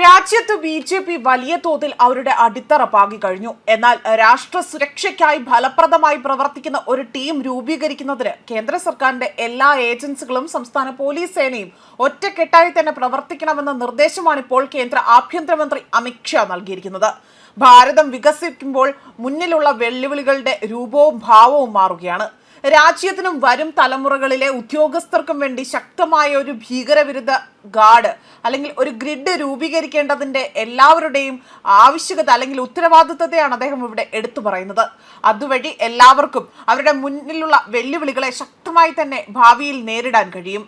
രാജ്യത്ത് B J P വലിയ തോതിൽ അവരുടെ അടിത്തറ പാകി കഴിഞ്ഞു. എന്നാൽ രാഷ്ട്ര സുരക്ഷയ്ക്കായി ഫലപ്രദമായി പ്രവർത്തിക്കുന്ന ഒരു ടീം രൂപീകരിക്കുന്നതിന് കേന്ദ്ര സർക്കാരിന്റെ എല്ലാ ഏജൻസികളും സംസ്ഥാന പോലീസ് സേനയും ഒറ്റക്കെട്ടായി തന്നെ പ്രവർത്തിക്കണമെന്ന നിർദ്ദേശമാണ് ഇപ്പോൾ കേന്ദ്ര ആഭ്യന്തരമന്ത്രി അമിത്ഷാ നൽകിയിരിക്കുന്നത്. ഭാരതം വികസിക്കുമ്പോൾ മുന്നിലുള്ള വെല്ലുവിളികളുടെ രൂപവും ഭാവവും മാറുകയാണ്. രാജ്യത്തിനും വരും തലമുറകളിലെ ഉദ്യോഗസ്ഥർക്കും വേണ്ടി ശക്തമായ ഒരു ഭീകരവിരുദ്ധ ഗാർഡ് അല്ലെങ്കിൽ ഒരു ഗ്രിഡ് രൂപീകരിക്കേണ്ടതിന്റെ എല്ലാവരുടെയും ആവശ്യകത അല്ലെങ്കിൽ ഉത്തരവാദിത്തത്തെയാണ് അദ്ദേഹം ഇവിടെ എടുത്തു പറയുന്നത്. അതുവഴി എല്ലാവർക്കും അവരുടെ മുന്നിലുള്ള വെല്ലുവിളികളെ ശക്തമായി തന്നെ ഭാവിയിൽ നേരിടാൻ കഴിയും.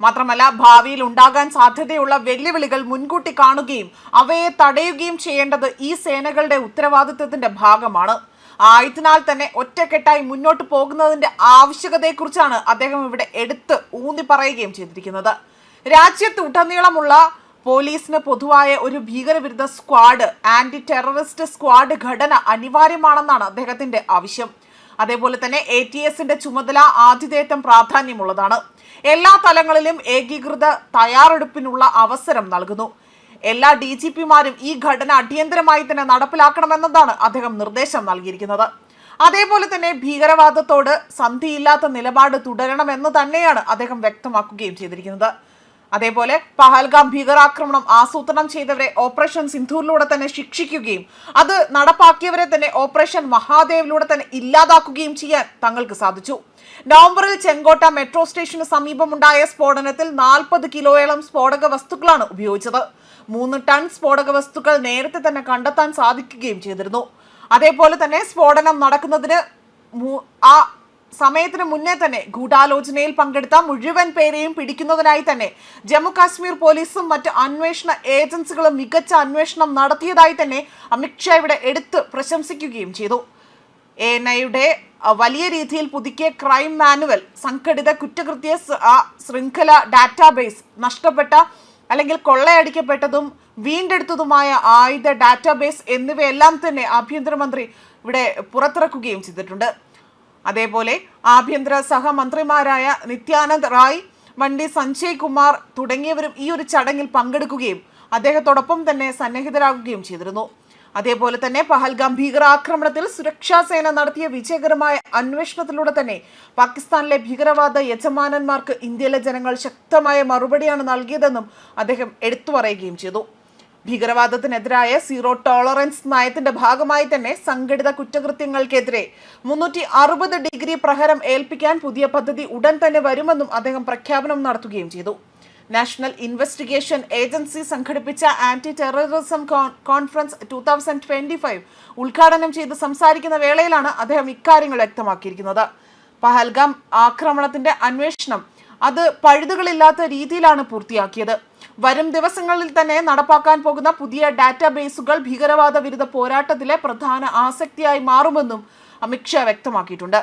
മാത്രമല്ല ഭാവിയിൽ ഉണ്ടാകാൻ സാധ്യതയുള്ള വെല്ലുവിളികൾ മുൻകൂട്ടി കാണുകയും അവയെ തടയുകയും ചെയ്യേണ്ടത് ഈ സേനകളുടെ ഉത്തരവാദിത്തത്തിന്റെ ഭാഗമാണ്. ആയതിനാൽ തന്നെ ഒറ്റക്കെട്ടായി മുന്നോട്ട് പോകുന്നതിന്റെ ആവശ്യകതയെക്കുറിച്ചാണ് അദ്ദേഹം ഇവിടെ എടുത്ത് ഊന്നി പറയുകയും ചെയ്തിരിക്കുന്നത്. രാജ്യത്ത് ഉടനീളമുള്ള പോലീസിന് പൊതുവായ ഒരു ഭീകരവിരുദ്ധ സ്ക്വാഡ് ആന്റി ടെററിസ്റ്റ് സ്ക്വാഡ് ഘടന അനിവാര്യമാണെന്നാണ് അദ്ദേഹത്തിന്റെ ആവശ്യം. അതേപോലെ തന്നെ എ ടി എസിന്റെ ചുമതല ആതിഥേയത്വം പ്രാധാന്യമുള്ളതാണ്. എല്ലാ തലങ്ങളിലും ഏകീകൃത തയ്യാറെടുപ്പിനുള്ള അവസരം നൽകുന്നു. എല്ലാ ഡി ജി പിമാരും ഈ ഘടന അടിയന്തരമായി തന്നെ നടപ്പിലാക്കണമെന്നതാണ് അദ്ദേഹം നിർദ്ദേശം നൽകിയിരിക്കുന്നത്. അതേപോലെ തന്നെ ഭീകരവാദത്തോട് സന്ധിയില്ലാത്ത നിലപാട് തുടരണമെന്ന് തന്നെയാണ് അദ്ദേഹം വ്യക്തമാക്കുകയും ചെയ്തിരിക്കുന്നത്. അതേപോലെ പഹൽഗാം ഭീകരാക്രമണം ആസൂത്രണം ചെയ്തവരെ ഓപ്പറേഷൻ സിന്ധൂരിലൂടെ തന്നെ ശിക്ഷിക്കുകയും അത് നടപ്പാക്കിയവരെ തന്നെ ഓപ്പറേഷൻ മഹാദേവിലൂടെ തന്നെ ഇല്ലാതാക്കുകയും ചെയ്യാൻ തങ്ങൾക്ക് സാധിച്ചു. നവംബറിൽ ചെങ്കോട്ട മെട്രോ സ്റ്റേഷന് സമീപമുണ്ടായ സ്ഫോടനത്തിൽ നാൽപ്പത് കിലോയോളം സ്ഫോടക വസ്തുക്കളാണ് ഉപയോഗിച്ചത്. മൂന്ന് ടൺ സ്ഫോടക വസ്തുക്കൾ നേരത്തെ തന്നെ കണ്ടെത്താൻ സാധിക്കുകയും ചെയ്തിരുന്നു. അതേപോലെ തന്നെ സ്ഫോടനം നടക്കുന്നതിന് ആ സമയത്തിന് മുന്നേ തന്നെ ഗൂഢാലോചനയിൽ പങ്കെടുത്ത മുഴുവൻ പേരെയും പിടിക്കുന്നതിനായി തന്നെ ജമ്മു കാശ്മീർ പോലീസും മറ്റ് അന്വേഷണ ഏജൻസികളും മികച്ച അന്വേഷണം നടത്തിയതായി തന്നെ അമിത്ഷാ ഇവിടെ എടുത്ത് പ്രശംസിക്കുകയും ചെയ്തു. എ എൻ ഐയുടെ വലിയ രീതിയിൽ പുതുക്കിയ ക്രൈം മാനുവൽ സംഘടിത കുറ്റകൃത്യ ശൃംഖല ഡാറ്റാബേസ് നഷ്ടപ്പെട്ട അല്ലെങ്കിൽ കൊള്ളയടിക്കപ്പെട്ടതും വീണ്ടെടുത്തതുമായ ആയുധ ഡാറ്റാബേസ് എന്നിവയെല്ലാം തന്നെ ആഭ്യന്തരമന്ത്രി ഇവിടെ പുറത്തിറക്കുകയും ചെയ്തിട്ടുണ്ട്. അതേപോലെ ആഭ്യന്തര സഹമന്ത്രിമാരായ നിത്യാനന്ദ് റായ് വണ്ടി സഞ്ജയ് കുമാർ തുടങ്ങിയവരും ഈ ഒരു ചടങ്ങിൽ പങ്കെടുക്കുകയും അദ്ദേഹത്തോടൊപ്പം തന്നെ സന്നിഹിതരാകുകയും ചെയ്തിരുന്നു. അതേപോലെ തന്നെ പഹൽഗാം ഭീകരാക്രമണത്തിൽ സുരക്ഷാ സേന നടത്തിയ വിജയകരമായ അന്വേഷണത്തിലൂടെ തന്നെ പാകിസ്ഥാനിലെ ഭീകരവാദ യജമാനന്മാർക്ക് ഇന്ത്യയിലെ ജനങ്ങൾ ശക്തമായ മറുപടിയാണ് നൽകിയതെന്നും അദ്ദേഹം എടുത്തു പറയുകയും ചെയ്തു. ഭീകരവാദത്തിനെതിരായ സീറോ ടോളറൻസ് നയത്തിന്റെ ഭാഗമായി തന്നെ സംഘടിത കുറ്റകൃത്യങ്ങൾക്കെതിരെ മുന്നൂറ്റി അറുപത് ഡിഗ്രി പ്രഹരം ഏൽപ്പിക്കാൻ പുതിയ പദ്ധതി ഉടൻ തന്നെ വരുമെന്നും അദ്ദേഹം പ്രഖ്യാപനം നടത്തുകയും ചെയ്തു. നാഷണൽ ഇൻവെസ്റ്റിഗേഷൻ ഏജൻസി സംഘടിപ്പിച്ച anti terrorism conference two thousand twenty five ഉദ്ഘാടനം ചെയ്ത് സംസാരിക്കുന്ന വേളയിലാണ് അദ്ദേഹം ഇക്കാര്യങ്ങൾ വ്യക്തമാക്കിയിരിക്കുന്നത്. പഹൽഗാം ആക്രമണത്തിന്റെ അന്വേഷണം അത് പഴുതുകളില്ലാത്ത രീതിയിലാണ് പൂർത്തിയാക്കിയത്. വരും ദിവസങ്ങളിൽ തന്നെ നടപ്പാക്കാൻ പോകുന്ന പുതിയ ഡാറ്റാബേസുകൾ ഭീകരവാദ വിരുദ്ധ പോരാട്ടത്തിലെ പ്രധാന ആസക്തിയായി മാറുമെന്നും അമിത്ഷാ വ്യക്തമാക്കിയിട്ടുണ്ട്.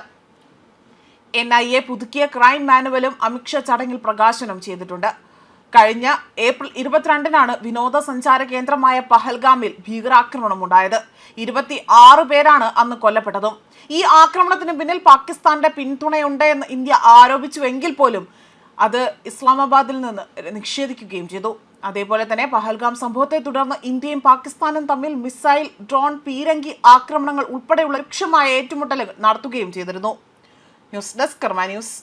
എൻ ഐ എ പുതുക്കിയ ക്രൈം മാനുവലും അമിത്ഷാ ചടങ്ങിൽ പ്രകാശനം ചെയ്തിട്ടുണ്ട്. കഴിഞ്ഞ ഏപ്രിൽ ഇരുപത്തിരണ്ടിനാണ് വിനോദസഞ്ചാര കേന്ദ്രമായ പഹൽഗാമിൽ ഭീകരാക്രമണം ഉണ്ടായത് ഇരുപത്തി ആറ് പേരാണ് അന്ന് കൊല്ലപ്പെട്ടതും. ഈ ആക്രമണത്തിന് പിന്നിൽ പാകിസ്ഥാന്റെ പിന്തുണയുണ്ട് എന്ന് ഇന്ത്യ ആരോപിച്ചുവെങ്കിൽ പോലും അത് ഇസ്ലാമാബാദിൽ നിന്ന് നിഷേധിക്കുകയും ചെയ്തു. അതേപോലെ തന്നെ പഹൽഗാം സംഭവത്തെ തുടർന്ന് ഇന്ത്യയും പാകിസ്ഥാനും തമ്മിൽ മിസൈൽ ഡ്രോൺ പീരങ്കി ആക്രമണങ്ങൾ ഉൾപ്പെടെയുള്ള രൂക്ഷമായ ഏറ്റുമുട്ടലുകൾ നടത്തുകയും ചെയ്തിരുന്നു. News desk Karma news.